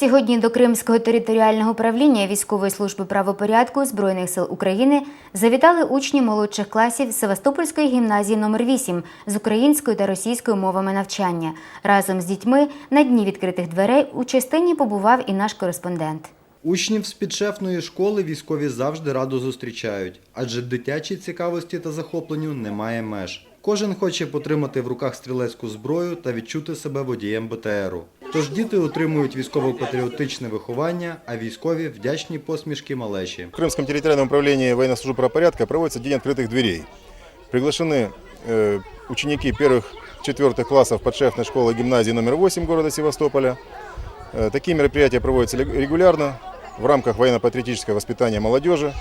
Сьогодні до Кримського територіального управління військової служби правопорядку Збройних сил України завітали учні молодших класів Севастопольської гімназії номер 8 з українською та російською мовами навчання. Разом з дітьми на дні відкритих дверей у частині побував і наш кореспондент. Учнів з підшефної школи військові завжди радо зустрічають, адже дитячій цікавості та захопленню немає меж. Кожен хоче потримати в руках стрілецьку зброю та відчути себе водієм БТРу. Тож діти отримують військово-патріотичне виховання, а військові вдячні посмішки малечі. В Крымском территориальном управлении военной службы правопорядка проводится День открытых дверей. Приглашены э, ученики первых-четвертых классов подшефной школы гимназии номер 8 города Севастополя. Э, такие мероприятия проводятся лег- регулярно в рамках военно-патриотического воспитания молодежи.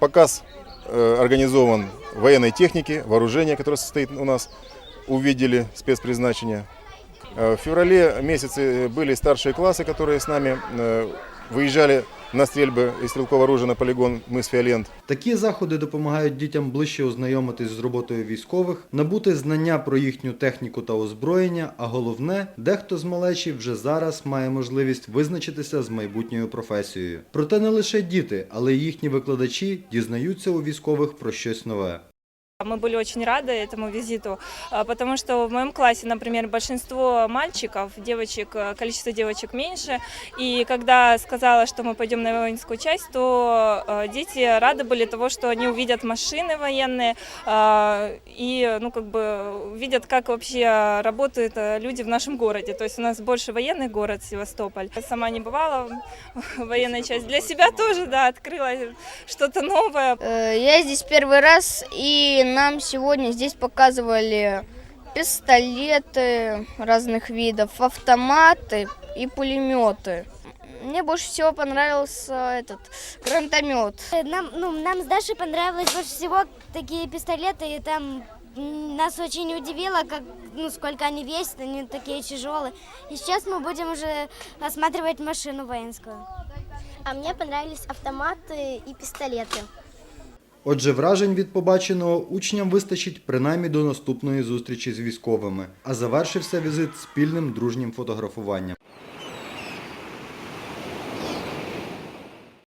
Показ э, организован военной техники, вооружения, которое состоит у нас, увидели спецпризначения. Э, В феврале месяце были старшие классы, которые с нами э, выезжали на стрельбы из стрелкового оружия на полигон мыс Фиолент. Такі заходи допомагають дітям ближче ознайомитись з роботою військових, набути знання про їхню техніку та озброєння, а головне, дехто з малечі вже зараз має можливість визначитися з майбутньою професією. Проте не лише діти, але й їхні викладачі дізнаються у військових про щось нове. Мы были очень рады этому визиту, а, потому что в моем классе, например, большинство мальчиков, девочек, э, количество девочек меньше. И когда сказала, что мы пойдем на воинскую часть, то э, дети рады были того, что они увидят машины военные а, и, ну, как бы увидят, как вообще работают э, люди в нашем городе. То есть у нас больше военный город Севастополь. Я сама не бывала в военной части. Для себя тоже, да, открыла что-то новое. Я здесь первый раз, и нам сегодня здесь показывали пистолеты разных видов, автоматы и пулеметы. Мне больше всего понравился этот гранатомет. Нам, ну, нам с Дашей понравилось больше всего такие пистолеты, и там нас очень удивило, как, ну, сколько они весят, они такие тяжелые. И сейчас мы будем уже осматривать машину воинскую. А мне понравились автоматы и пистолеты. Отже, вражень від побаченого учням вистачить принаймні до наступної зустрічі з військовими, а завершився візит спільним дружнім фотографуванням.